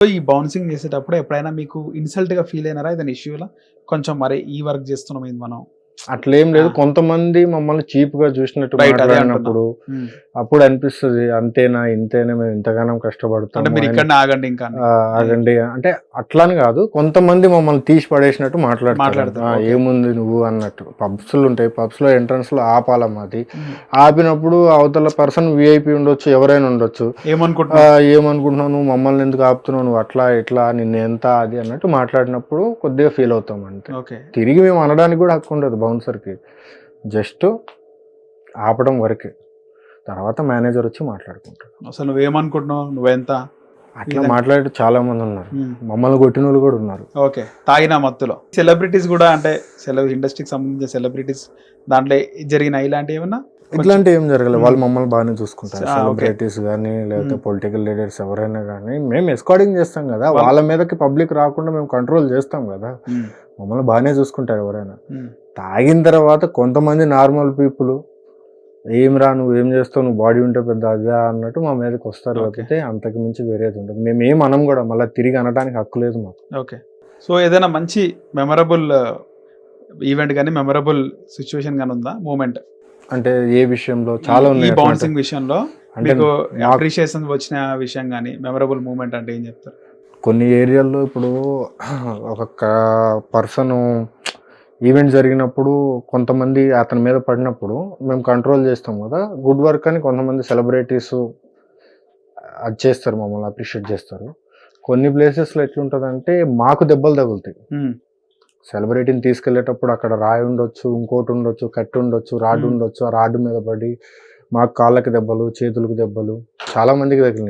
ఈ బౌన్సింగ్ చేసేటప్పుడు ఎప్పుడైనా మీకు ఇన్సల్ట్గా ఫీల్ అయినారా ఏదైనా ఇష్యూలా కొంచెం మరి ఈ వర్క్ చేస్తున్నాం ఇది మనం అట్లేం లేదు. కొంతమంది మమ్మల్ని చీప్గా చూసినట్టు మాట్లాడినప్పుడు. అప్పుడు అనిపిస్తుంది అంతేనా ఇంతేనా మేము ఇంతగానం కష్టపడతాం అంటే మీరు ఇక్కడ ఆగండి ఇంకా. ఆగండి. అంటే అట్లాని కాదు కొంతమంది మమ్మల్ని తీసి పడేసినట్టు మాట్లాడతారు. ఏముంది నువ్వు అన్నట్టు. పబ్స్ ఉంటాయి పబ్స్లో ఎంట్రన్స్లో ఆపాలమ్మా అది. ఉమ్. ఆపినప్పుడు అవతల పర్సన్ విఐపి ఉండొచ్చు ఎవరైనా ఉండొచ్చు. ఏమనుకుంటున్నా ఏమనుకుంటున్నావు నువ్వు మమ్మల్ని ఎందుకు ఆపుతున్నావు నువ్వు అట్లా ఇట్లా నిన్న ఎంత అది అన్నట్టు మాట్లాడినప్పుడు కొద్దిగా ఫీల్ అవుతాం అంతే. ఓకే. తిరిగి మేము అనడానికి కూడా హక్కు ఉండదు బౌన్సర్కి జస్ట్ ఆపడం వరకే. తర్వాత మేనేజర్ వచ్చి మాట్లాడుకుంటాడు అసలు నువ్వేమనుకుంటున్నావు నువ్వెంత అట్లా. మాట్లాడే చాలా మంది ఉన్నారు ఉమ్. మమ్మల్ని కొట్టిన వాళ్ళు కూడా ఉన్నారు ఓకే తాగిన మత్తులో సెలబ్రిటీస్ కూడా అంటే సెలబ్ ఇండస్ట్రీకి సంబంధించిన సెలబ్రిటీస్ దాంట్లో జరిగిన ఇలాంటివి ఏమన్నా ఇట్లాంటి ఏం జరగలేదు. వాళ్ళు మమ్మల్ని బాగానే చూసుకుంటారు. సెలబ్రిటీస్ కానీ లేకపోతే. పొలిటికల్ లీడర్స్ ఎవరైనా కానీ మేము ఎస్కార్డింగ్ చేస్తాం కదా వాళ్ళ- మీదకి పబ్లిక్ రాకుండా మేము కంట్రోల్ చేస్తాం కదా. మమ్మల్ని బాగానే చూసుకుంటారు ఎవరైనా. తాగిన తర్వాత కొంతమంది నార్మల్ పీపుల్ ఏం రా నువ్వు ఏం చేస్తావు నువ్వు బాడీ ఉంటే పెద్ద అదా అన్నట్టు మా మీదకి వస్తారు. కాకపోతే అంతకు మించి వేరేది ఉండదు. మేము ఏం అనం కూడా మళ్ళీ తిరిగి అనడానికి హక్కు లేదు మాకు. ఓకే. సో ఏదైనా మంచి మెమరబుల్ ఈవెంట్ కానీ మెమరబుల్ సిచ్యువేషన్ కానీ ఉందా? మూమెంట్ అంటే ఏ విషయంలో? చాలా ఉన్నాయి బౌన్సింగ్ విషయంలో మాకు అప్రిషియేషన్ వచ్చిన విషయం కానీ మెమరబుల్ మూమెంట్ అంటే ఏం చెప్తారు? కొన్ని ఏరియాల్లో ఇప్పుడు ఒక పర్సన్ ఈవెంట్ జరిగినప్పుడు కొంతమంది అతని మీద పడినప్పుడు మేము కంట్రోల్ చేస్తాం కదా గుడ్ వర్క్ అని కొంతమంది సెలబ్రిటీస్ అది చేస్తారు మమ్మల్ని అప్రిషియేట్ చేస్తారు కొన్ని ప్లేసెస్లో ఎట్లుంటుందంటే మాకు దెబ్బలు తగులుతాయి. సెలబ్రిటీని తీసుకెళ్ళేటప్పుడు అక్కడ రాయి ఉండొచ్చు ఇంకోటి ఉండొచ్చు కట్టి ఉండొచ్చు రాడ్. ఉండొచ్చు ఆ రాడ్ మీద పడి మాకు కాళ్ళకి దెబ్బలు చేతులకు దెబ్బలు చాలా మందికి తగిలినాయి